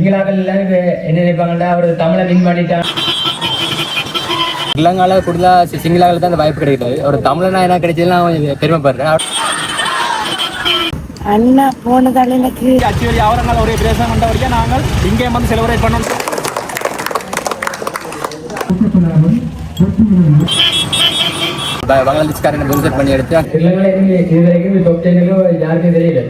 சிங்களாக்கள் இப்ப என்ன நினைப்பாங்கன்னா அவர் தமிழை வின் பண்ணிட்டான் இளங்கால கூடுதலா சி- சிங்களாக்கள் தான் அந்த வாய்ப்பு கிடைக்கிறது ஒரு தமிழனா என்ன கிடைச்சதுல நான் கொஞ்சம் பெருமைப்படுறேன். அண்ணா போனதால எனக்கு அச்சுவலி அவரங்கள் ஒரே பிரதேசம் கொண்டவரைக்கும் நாங்கள் இங்கே வந்து செலிப்ரேட் பண்ணோம். பங்களாதேஷ்காரனை விசிட் பண்ணி எடுத்து? இளங்கால இது வரைக்கும் டாப் டென்னுக்கு யாருக்கும் தெரியல.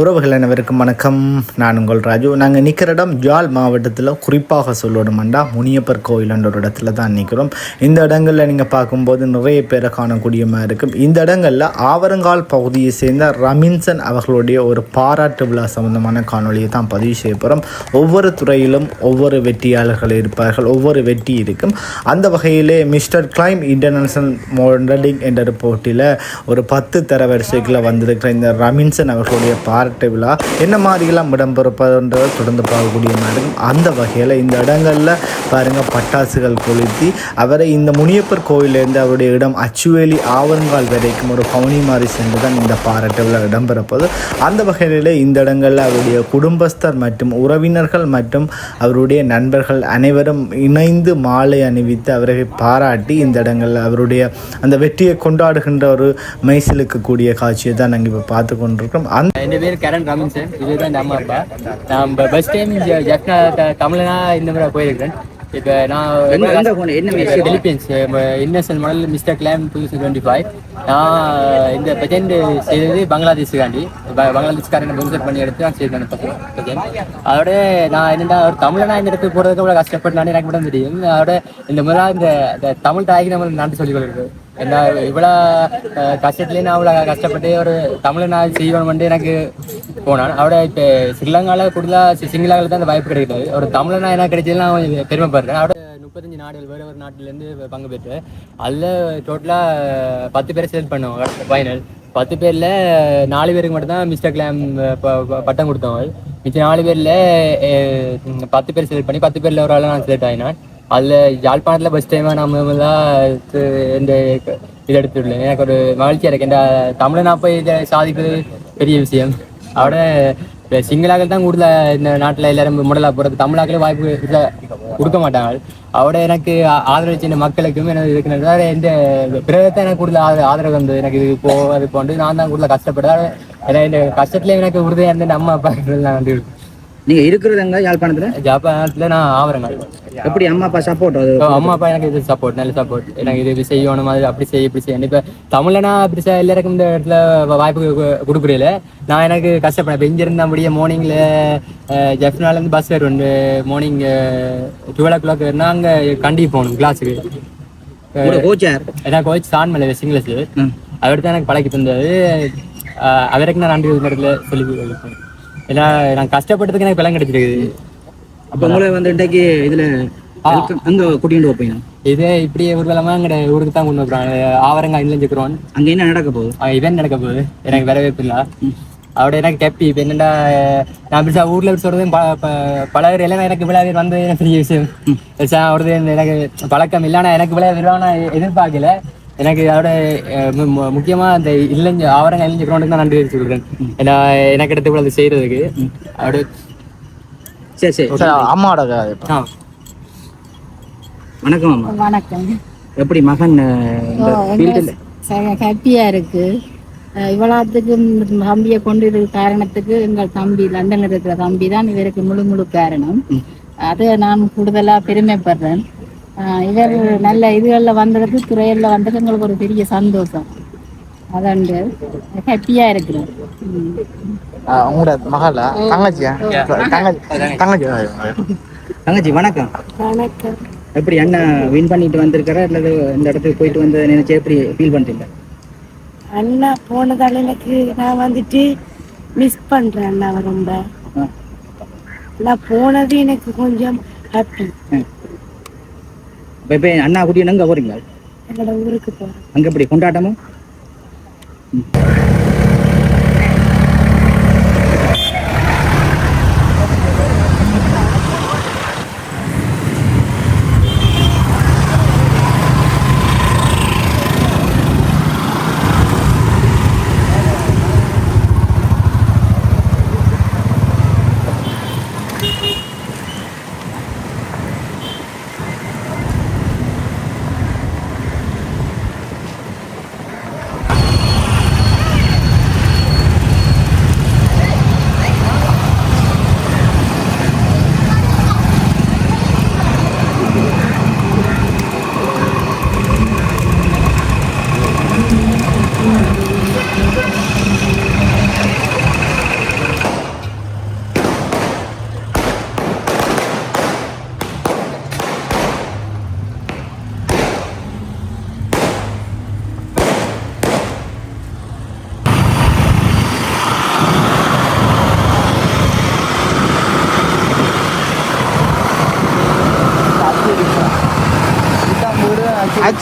உறவுகள் அனைவருக்கும் வணக்கம். நான் உங்கள் ராஜு. நாங்கள் நிற்கிற இடம் ஜால் மாவட்டத்தில் குறிப்பாக சொல்லணுமெண்டா முனியப்பர் கோயில்ன்ற ஒரு இடத்துல தான் நிற்கிறோம் இந்த இடங்களில் நீங்கள் பார்க்கும்போது நிறைய பேரை காணக்கூடிய மாதிரி இருக்கும் இந்த இடங்களில் ஆவரங்கால் பகுதியை சேர்ந்த ரமின்சன் அவர்களுடைய ஒரு பாராட்டு விழா சம்பந்தமான காணொளியை தான் பதிவு செய்ய போகிறோம் ஒவ்வொரு துறையிலும் ஒவ்வொரு வெற்றியாளர்கள் இருப்பார்கள் ஒவ்வொரு வெற்றி இருக்கும். அந்த வகையிலே மிஸ்டர் கிளைம் இன்டர்நேஷனல் மாடலிங் என்ற ஒரு போட்டியில் ஒரு பத்து தர வரிசைக்குள்ளே வந்திருக்கிற இந்த ரமின்சன் அவர்களுடைய பாராட்டு விழா. என்ன மாதிரிலாம் இடம்பெறப்பதுன்றதை தொடர்ந்து பார்க்கக்கூடிய மாதிரி அந்த வகையில். இந்த இடங்களில் பாருங்கள் பட்டாசுகள் கொளுத்தி அவரை இந்த முனியப்பர் கோவிலேருந்து அவருடைய இடம் அச்சுவேலி ஆவரங்கால் வரைக்கும் ஒரு பவுனி மாதிரி சென்று தான் இந்த பாராட்டு விழா இடம்பெறப்போது அந்த வகையில் இந்த இடங்களில் அவருடைய குடும்பஸ்தர் மற்றும் உறவினர்கள் மற்றும் அவருடைய நண்பர்கள் அனைவரும் இணைந்து மாலை அணிவித்து அவரை பாராட்டி இந்த இடங்களில் அவருடைய அந்த வெற்றியை கொண்டாடுகின்ற ஒரு மெய்சிலுக்கக்கூடிய காட்சியை தான் நாங்கள் இப்போ பார்த்து கொண்டிருக்கோம் அந்த பேர் கரண் ரமன்சன் இதுதான் இந்த அம்மா அப்பா. நான் ஃபர்ஸ்ட் டைம் ஜப்னா தமிழ்னா இந்த முறை போயிருக்கிறேன். இப்போ நான் Philippines innocent model mister glam two thousand twenty five நான் இந்த பிரஜெண்ட் செய்தது பங்களாதேஷுக்காண்டி பங்களாதேஷ்காரனை விசிட் பண்ணி எடுத்து நான் செய்தேன் பிரஜெண்ட் அதோட நான் என்னடா ஒரு தமிழனா இந்த இடத்துக்கு போகிறதுக்கு அவ்வளோ கஷ்டப்பட்டானு எனக்கு மட்டும் தெரியும். அதோட இந்த முதலா இந்த இந்த தமிழ் தாய்க்கு நம்ம நன்றி சொல்லிக் கொள்கிறது. என்ன இவ்வளோ கஷ்டத்துலேயே நான் அவ்வளோ கஷ்டப்பட்டு ஒரு தமிழை நான் செய்வேன் எனக்கு போனான். அவட இப்போ ஸ்ரீலங்காவில் கூடுதலாக சிங்களாவில் தான் அந்த வாய்ப்பு கிடைக்கிறது ஒரு தமிழனா என்ன கிடைச்சதுல நான் பெருமைப்படுறேன். அவட முப்பத்தஞ்சு நாடுகள் வேறு ஒரு நாட்டிலேருந்து பங்கு பெற்று அதில் டோட்டலாக பத்து பேரை செலக்ட் பண்ணுவோம் ஃபைனல் பத்து பேரில் நாலு பேருக்கு மட்டும்தான் மிஸ்டர் கிளாம் ப- ப- பட்டம் கொடுத்தவங்க மிச்ச நாலு பேரில் பத்து பேர் செலக்ட் பண்ணி பத்து பேரில் ஒரு ஆள் நான் செலக்ட் ஆகினான் அதில் யாழ்ப்பாணத்தில் ஃபஸ்ட் டைமாக நம்ம தான் இந்த இது எடுத்துள்ளேன். எனக்கு ஒரு மகிழ்ச்சியாக இருக்கு இந்த நான் போய் இதை சாதிக்கிறது பெரிய விஷயம். அவட இப்போ சிங்களாக்கள் தான் கூடுதல் இந்த நாட்டில் எல்லாரும் முடலாக போகிறது தமிழாக்களே வாய்ப்பு கொடுக்க மாட்டாங்க. அவட எனக்கு ஆதரவு சின்ன மக்களுக்கும் எனக்கு இருக்கிறது இந்த பிறகத்தை எனக்கு கூடுதல் ஆதரவு ஆதரவு வந்தது எனக்கு இது போ அது போன்று நான் தான் கூட கஷ்டப்படுறேன் ஏன்னா இந்த கஷ்டத்துல எனக்கு உறுதியாக இருந்து நம்ம அப்பா நான் வந்து நீங்க இருக்கிறது எங்க? யாழ்ப்பாணத்துல? ஜாப்பானத்தில் நான் ஆவரங்க எப்படி அம்மா அப்பா சப்போர்ட் அது? அம்மா அப்பா எனக்கு இது சப்போர்ட் நல்ல சப்போர்ட் எனக்கு இது செய்யணும் மாதிரி அப்படி செய்ய இப்படி செய்யணும் இப்போ தமிழனா அப்படி எல்லாருக்கும் இந்த இடத்துல வாய்ப்பு கு- கொடுக்குறீல நான் எனக்கு கஷ்டப்படேன் இப்போ இங்கே இருந்தால் முடிய மார்னிங்கில் ஜெஃப்னாலேருந்து பஸ் வருவேன் மார்னிங் டுவெல் ஓ கிளாக் நாங்கள் கண்டி போகணும் கிளாஸுக்கு கோச்சார் ஏன்னா கோச் சான் மேலே சிங்கிலஸ் அவர் தான் எனக்கு பழக்கி தந்தது. அவருக்கு நான் நன்றி இடத்துல சொல்லி கொடுப்பேன். ஏன்னா நான் கஷ்டப்பட்டதுக்கு எனக்கு பலன் கிடைச்சிருக்குது. அப்ப உங்களை வந்து இன்றைக்கு இதுல எங்க கூட்டிட்டு வைப்பீங்க இது இப்படியே ஊர்வலமா எங்கட ஊருக்கு தான் கொண்டு வருவாங்க ஆவரங்க இல்லைன்னு சொல்லுவோம் அங்க என்ன நடக்க போகுது? இவன் நடக்க போகுது. எனக்கு வரவேற்பு இல்லை. அவட எனக்கு கேப்பி. இப்போ என்னடா நான் ஊர்ல இப்படி சொல்றது ப- ப- பல பேர் எல்லாம் எனக்கு விழா பேர் வந்து எனக்கு பெரிய விஷயம் பெருசா அவரது எனக்கு பழக்கம் இல்லைனா எனக்கு அதோட அஹ், மு- மு- முக்கியமா அந்த இளைஞ ஆவரங்க இளைஞ கிரௌண்டுக்கு தான் நன்றி சொல்றேன் ஏன்னா எனக்கு எடுத்து இவ்வளவு செய்யறதுக்கு அவட சரி சரி. அம்மாவோட ஆ. வணக்கம் அம்மா. வணக்கம். எப்படி மகன் அஹ், இந்த ஃபீல்டில் ஹாப்பியா இருக்கு. அஹ் இவ்வளவுத்துக்கு தம்பியை கொண்டு இருக்க காரணத்துக்கு எங்கள் தம்பி லண்டன்ல இருக்கிற தம்பி தான் இவருக்கு முழு முழு காரணம். அது நான் கூடுதலா பெருமைப்படுறேன். இவர் நல்ல இதுகளில் வந்ததுக்கு துறையில வந்தது எங்களுக்கு ஒரு பெரிய சந்தோஷம். அதண்டு ஹாப்பியா இருக்கிறேன் ம். உங்களோட மகளா? தங்கச்சியா? தங்கச்சி. தங்கச்சி. வணக்கம். வணக்கம். எப்படி அண்ணா வின் பண்ணிட்டு வந்திருக்காரா? இல்லது இந்த இடத்துக்கு போயிட்டு வந்து நினைச்சு எப்படி ஃபீல் பண்றீங்க? அண்ணா போனதால எனக்கு நான் வந்துட்டு மிஸ் பண்றேன் அண்ணாவை ரொம்ப. நான் போனது எனக்கு கொஞ்சம் ஹாப்பி இப்ப அண்ணா கூட்டிட்டு எங்க போறேன் அங்க எப்படி கொண்டாட்டமும்?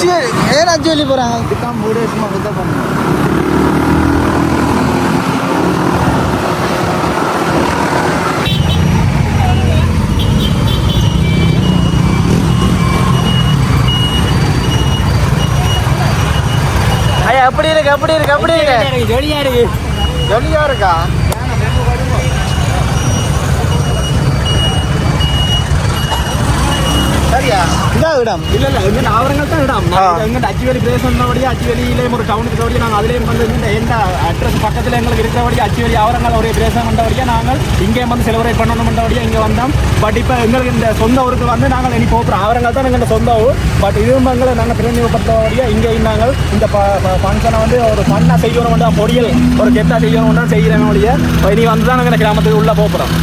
அச்சு ஏன் அச்சு வெளியே போகிறாங்க இதுக்காக மூணு வருஷமாக அப்படி தான் பண்ணுவோம் எப்படி இருக்கு எப்படி இருக்கு எப்படி இருக்கு? ஜொலியா இருக்கு ஜொலியா இருக்கா? சரியா? இதா இடம் இல்ல இல்ல எங்க ஆவரங்கள் தான் இடம் எங்க அச்சுவேலி பிரதேசம் வழியா அச்சுவேலியிலேயும் ஒரு டவுனுக்கு வழியா நாங்கள் அதுலேயும் வந்து இந்த எந்த அட்ரஸ் பக்கத்தில் எங்களுக்கு இருக்கிறபடியா அச்சுவேலி ஆவரங்கள் ஒரே பிரதேசம் வந்தபடியா நாங்கள் இங்கே வந்து செலிப்ரேட் பண்ணணும்ன்றபடியா இங்கே வந்தோம் பட் இப்போ எங்களுக்கு இந்த சொந்த ஊருக்கு வந்து நாங்கள் இனி போகிறோம் ஆவரங்கள் தான் எங்கள் சொந்த ஊர் பட் இதுவும் எங்களை நாங்கள் பிரதிநிதிப்படுத்தபடியா இங்கே நாங்கள் இந்த ஃபங்க்ஷனை வந்து ஒரு ஃபன்னாக செய்யணும் பொடியல் ஒரு கெத்தாக செய்யணும் செய்கிறேன் இனி வந்து தான் நாங்கள் கிராமத்துக்கு உள்ளே போகிறோம்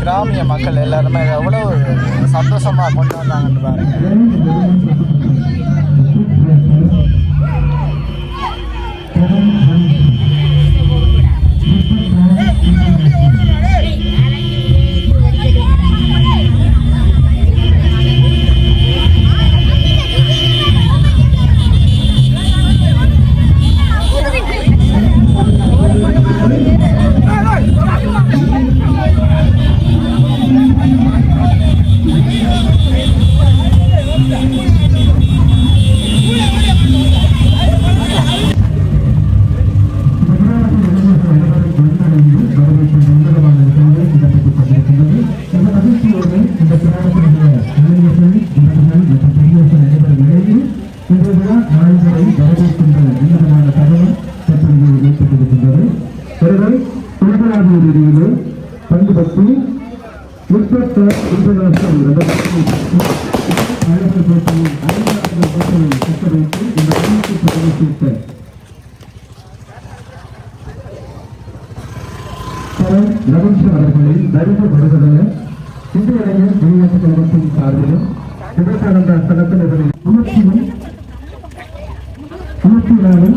கிராமிய மக்கள் எல்லாருமே எவ்வளவு சந்தோஷமா கொண்டு வந்தாங்கன்னு பாருங்க. பதவி சேர்த்த கரண் ரவீந்திர அவர்களை வருக வருவதென இன்றைய வெளிநாட்டு கழகத்தின் சார்பிலும் விவேகானந்தா சங்கத்தினர்களின் உணர்ச்சியும் உணர்ச்சியினாலும்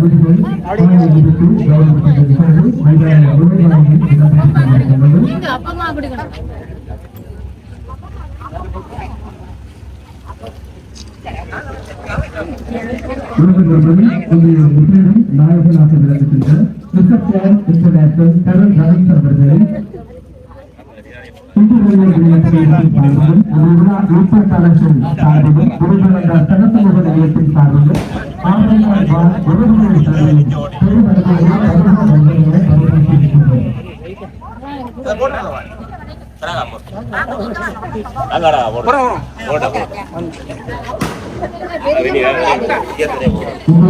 வெற்றி இந்த இன்டர்நேஷனல் இந்த விழாவின் அவர்களை அவர்களை நீங்க அப்பமா குடிக்கணும்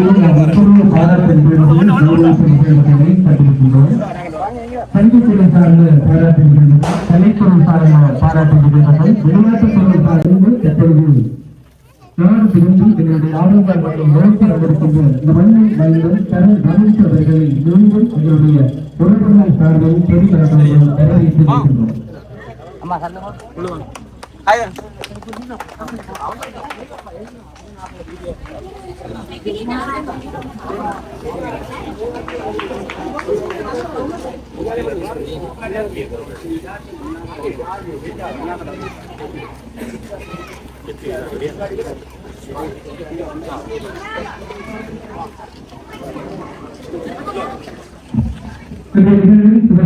நாயகனாக விளங்குகின்ற பாதத்தின் பிளான் இன்டர்நேஷனல் கல்வித்துறை சார்ந்த பாராட்டுகிறது கலைத்துறை சார்ந்த பாராட்டுகிறது விளையாட்டுத் துறை சார்ந்து எப்பொழுது நாடு திரும்பி எங்களுடைய ஆளுநர் மற்றும் நோக்கி வந்திருக்கின்ற இந்த மண்ணை மைந்தன் கரண் ரமேஷ் அவர்களை மீண்டும் எங்களுடைய உறவுகள் சார்பில் பெருமளவில் வரவேற்றிருக்கின்றோம் இந்த நிகழ்வில் Good evening,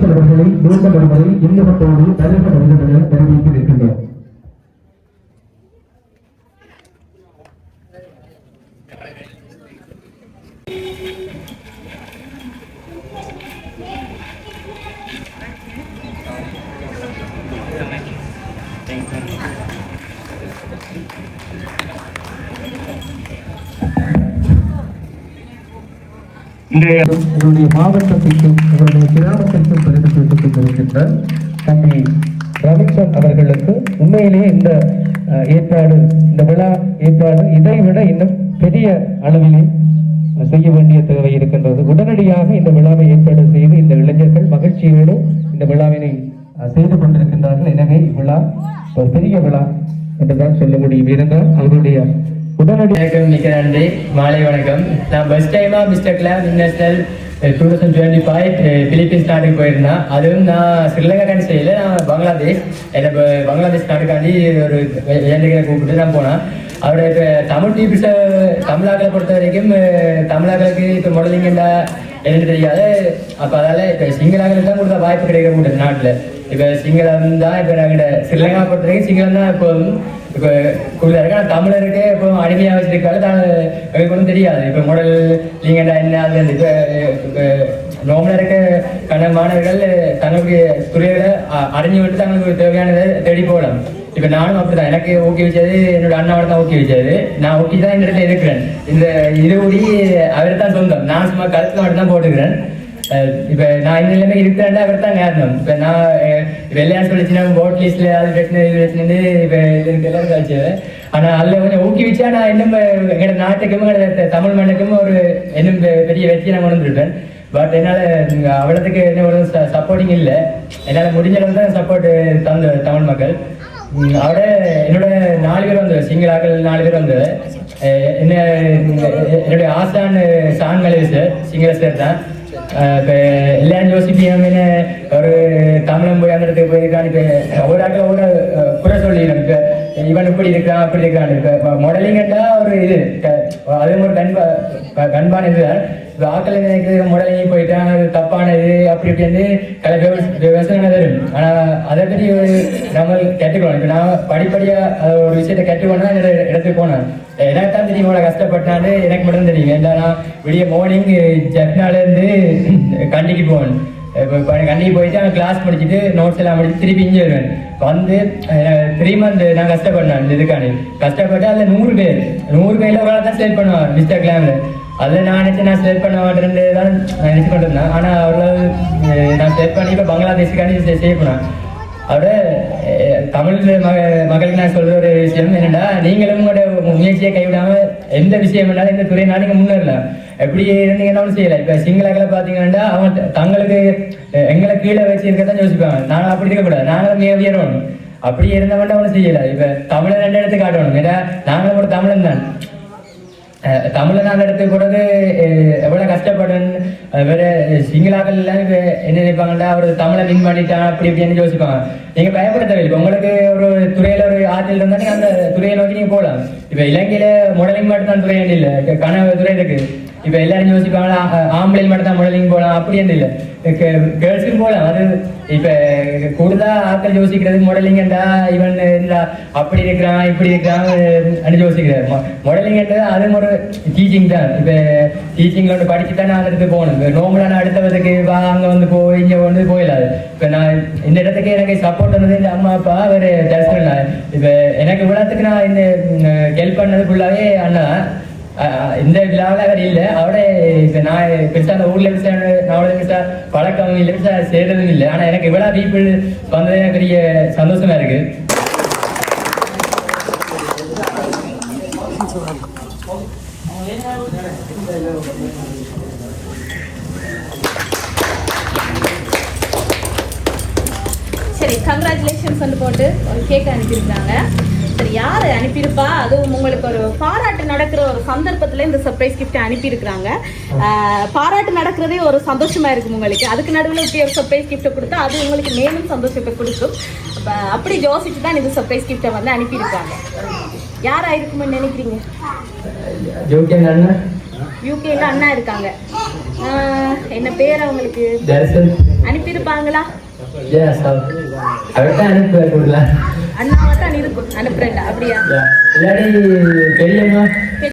அமைச்சர் அவர்களை மீண்டும் ஒருமுறை இன்னகத்தோடு வருக வேண்டும் தெரிவித்து இருக்கின்றோம் இன்றைய மாவட்டத்திற்கும் அவருடைய கிராமத்திற்கும் பெருமை சேர்த்துக் கொண்டிருக்கின்ற தம்பி ரவிச்சன் அவர்களுக்கு உண்மையிலேயே இந்த ஏற்பாடு இந்த விழா ஏற்பாடு இதை விட இன்னும் பெரிய அளவிலே செய்ய வேண்டிய தேவை இருக்கின்றது. உடனடியாக இந்த விழாவை ஏற்பாடு செய்து இந்த இளைஞர்கள் மகிழ்ச்சியோடு இந்த விழாவினை செய்து கொண்டிருக்கின்றார்கள். எனவே இவ்விழா ஒரு பெரிய விழா என்றுதான் சொல்ல முடியும். இருந்தால் அவருடைய உடனடி வணக்கம் மிக்க நன்றி. மாலை வணக்கம். நான் ஃபர்ஸ்ட் டைமாக mister glam international two thousand twenty five Philippines நாட்டுக்கு போயிருந்தேன். அதுவும் நான் ஸ்ரீலங்கா காண்டி செய்யல நான் பங்களாதேஷ் என்னை இப்போ பங்களாதேஷ் நாட்டுக்காண்டி ஒரு வேண்டுகளை கூப்பிட்டு நான் போனேன். அவரோட இப்போ தமிழ் பீப்புள்ஸை தமிழாக்களை பொறுத்த வரைக்கும் தமிழாக்களுக்கு இப்போ மாடலிங்கண்டா என்னன்னு தெரியாது அப்போ அதால் இப்போ சிங்களாக்களுக்கு தான் கொடுத்த வாய்ப்பு கிடைக்க முடியாது நாட்டில். இப்போ சிங்களம் தான் இப்போ நாங்கள் ஸ்ரீலங்கா பொறுத்த வரைக்கும் சிங்களம் தான் இப்போ இப்போ குறிப்பிட்ட தமிழருக்கே இப்போ அடிமையாக வச்சிருக்காரு. தான் எங்களுக்கு ஒன்றும் தெரியாது. இப்போ முடல் நீங்கடா என்ன அது இப்போ நோமலாக இருக்க கண்ண மாணவர்கள் தன்னுடைய துறையில அடைஞ்சு விட்டு தங்களுக்கு தேவையானதை தேடி போகலாம். இப்போ நானும் அப்படிதான் எனக்கு ஓகே வச்சது என்னோட அண்ணாவோட தான் ஓகே வச்சது. நான் ஓகே தான் இந்த இடத்துல இருக்கிறேன். இந்த இது கூடி அவர் தான் சொந்தம். நான் சும்மா கருத்துல மட்டும் தான் போட்டுக்கிறேன். இப்ப நான் இந்த நிலைமை இருக்கிறேன்டா அவர் தான் காரணம் இப்ப நான் அஹ், வெள்ளையான்னு சொல்லிச்சுன்னா போட் லிஸ்ட்ல அது பிரச்சனை இது பிரச்சனை இப்ப இதுக்கு எல்லாரும் காய்ச்சு ஆனா அதுல கொஞ்சம் ஊக்குவிச்சா நான் இன்னும் எங்களோட நாட்டுக்கும் எங்களோட தமிழ் மண்ணுக்கும் ஒரு இன்னும் பெ- பெரிய வெற்றியை நான் கொண்டு வந்துருப்பேன் பட் என்னால இங்க என்ன ஒரு சப்போர்ட்டிங் இல்லை என்னால முடிஞ்ச அளவு தான் சப்போர்ட் தந்த தமிழ் மக்கள் உம், அவட என்னோட நாலு பேர் வந்தது சிங்களாக்கள் நாலு பேர் வந்தது என்ன என்னுடைய ஆசான் சான் மலேஸ் சிங்கள சார் தான் இப்போ எல்லாரும் யோசிப்பீங்க என்ன ஒரு தமிழன் போய் அந்த இடத்துக்கு போயிருக்கான்னு இப்போ ஒரு ஆட்டம் ஒரு குறை சொல்லிடுறேன். இப்போ இவன் இப்படி இருக்கான் அப்படி இருக்கான். இப்போ மாடலிங்கட்டா ஒரு இது. க- அது ஒரு கண்பா கண்பான இதுதான் இப்போ ஆக்களை நினைக்கிறது மாடலிங் போயிட்டான் அது தப்பானது அப்படி இப்படி வந்து கல விவசாயம் தரும். ஆனால் அதை பற்றி ஒரு நம்ம கற்றுக்கணும். இப்போ நான் படிப்படியாக ஒரு விஷயத்தை கற்றுக்கணும் இடத்துக்கு போனேன். எனக்கு தான் தெரியும் இவ்வளோ கஷ்டப்பட்டான்னு எனக்கு மட்டும் தெரியும். ஏன்னா நான் விடிய மார்னிங் ஜப்னாலேருந்து கண்டிக்கு போவேன். இப்போ கண்டிக்கு போயிட்டு அங்கே கிளாஸ் முடிச்சுட்டு நோட்ஸ் எல்லாம் படிச்சு திருப்பி இங்கே வருவேன். வந்து த்ரீ மந்த் நான் கஷ்டப்பட்டேன் இந்த இதுக்காண்டி. கஷ்டப்பட்டு அதில் நூறு பேர். நூறு பேரில் ஒரு தான் செலக்ட் பண்ணுவேன் மிஸ்டர் கிளாமில் அதில் நான் நினச்சி நான் செலக்ட் பண்ண மாட்டேன்னு தான் நான் நினச்சி கொண்டு ஆனால் அவ்வளோ நான் செலக்ட் பண்ணி இப்போ பங்களாதேஷுக்காண்டி சேவ் பண்ணேன். அவரோட தமிழ் மக மகளுக்கு நான் சொல்ற ஒரு விஷயம் என்னென்னா நீங்களும் உங்களோட முயற்சியை கைவிடாமல் எந்த விஷயம் வேணாலும் எந்த துறையினாலும் நீங்கள் முன்னேறலாம். எப்படி இருந்தீங்கன்னு செய்யலை. இப்போ சிங்களாக்களை பார்த்தீங்கன்னா அவன் தங்களுக்கு எங்களை கீழே வச்சு இருக்கதான் யோசிப்பாங்க. நானும் அப்படி இருக்கக்கூடாது. நாங்களும் மிக உயரணும் அப்படி இருந்தவன்டா அவனை செய்யல. இப்போ தமிழை ரெண்டு இடத்துக்கு காட்டணும். ஏன்னா நாங்களும் ஒரு தமிழன் தான். தமிழை நாங்கள் எடுத்து இடத்துக்கு எவ்வளோ கஷ்டப்படும். வேற சிங்களாக்கள் எல்லாம் இப்போ என்ன நினைப்பாங்கன்னா அவர் தமிழை வின் பண்ணிட்டான் அப்படி இப்படின்னு யோசிப்பாங்க. நீங்கள் பயப்பட தேவையில்லை உங்களுக்கு ஒரு துறையில் ஒரு ஆற்றல் இருந்தால் நீங்கள் அந்த துறையை நோக்கி நீங்கள் போகலாம். இப்போ இலங்கையில் முடலிங் மட்டும் தான் துறை இல்லை கனவு துறை இருக்குது இப்ப எல்லாரும் யோசிப்பாங்களா ஆம்பளை மட்டும் தான் மாடலிங் போகலாம் அப்படி என்று இல்லை கேர்ள்ஸுக்கும் போகலாம் அது இப்ப கூடுதலா ஆட்கள் யோசிக்கிறது மாடலிங்கண்டா இவன் இந்த அப்படி இருக்கிறான் இப்படி இருக்கிறான் அப்படின்னு யோசிக்கிறார் மாடலிங் அது ஒரு டீச்சிங் தான் இப்ப டீச்சிங்ல ஒன்று படிச்சு தான் நான் அந்த இடத்துக்கு போகணும் நோம்பலான அடுத்தவதுக்கு வா அங்க வந்து போய் இங்க வந்து போயிடாது இப்ப நான் இந்த இடத்துக்கு எனக்கு சப்போர்ட் பண்ணது இந்த அம்மா அப்பா அவர் ஜஸ்ட் இப்ப எனக்கு இவ்வளவுக்கு நான் இந்த ஹெல்ப் பண்ணது ஃபுல்லாவே அண்ணா இந்த விழாவில் இல்லை. அவட இப்போ நான் பெருசாக அந்த ஊரில் பெருசாக நான் பெருசாக பழக்கம் இல்லை பெருசாக சேர்றதும் இல்லை. ஆனால் எனக்கு இவ்வளோ பீப்புள் வந்தது எனக்கு பெரிய சந்தோஷமா இருக்கு. சரி கங்க்ராச்சுலேஷன்ஸ் வந்து போட்டு ஒரு கேக் அனுப்பியிருக்காங்க. யார் அனுப்பியிருப்பா? அதுவும் உங்களுக்கு ஒரு பாராட்டு நடக்கிற ஒரு சந்தர்ப்பத்தில் இந்த சர்ப்ரைஸ் கிஃப்ட் அனுப்பியிருக்கிறாங்க. பாராட்டு நடக்கிறதே ஒரு சந்தோஷமா இருக்கும் உங்களுக்கு. அதுக்கு நடுவில் இப்படி ஒரு சர்ப்ரைஸ் கிஃப்ட்டை கொடுத்தா அது உங்களுக்கு மேலும் சந்தோஷத்தை கொடுக்கும். அப்ப அப்படி யோசிச்சு தான் இந்த சர்ப்ரைஸ் கிஃப்ட்டை வந்து அனுப்பியிருக்காங்க. யாரா இருக்கும்னு நினைக்கிறீங்க? யூகேல அண்ணா. இருக்காங்க. என்ன பேர் அவங்களுக்கு அனுப்பியிருப்பாங்களா? அண்ணாவை தான் இருக்கும் அப்படியா? இல்லாட்டி பெரியம்மா.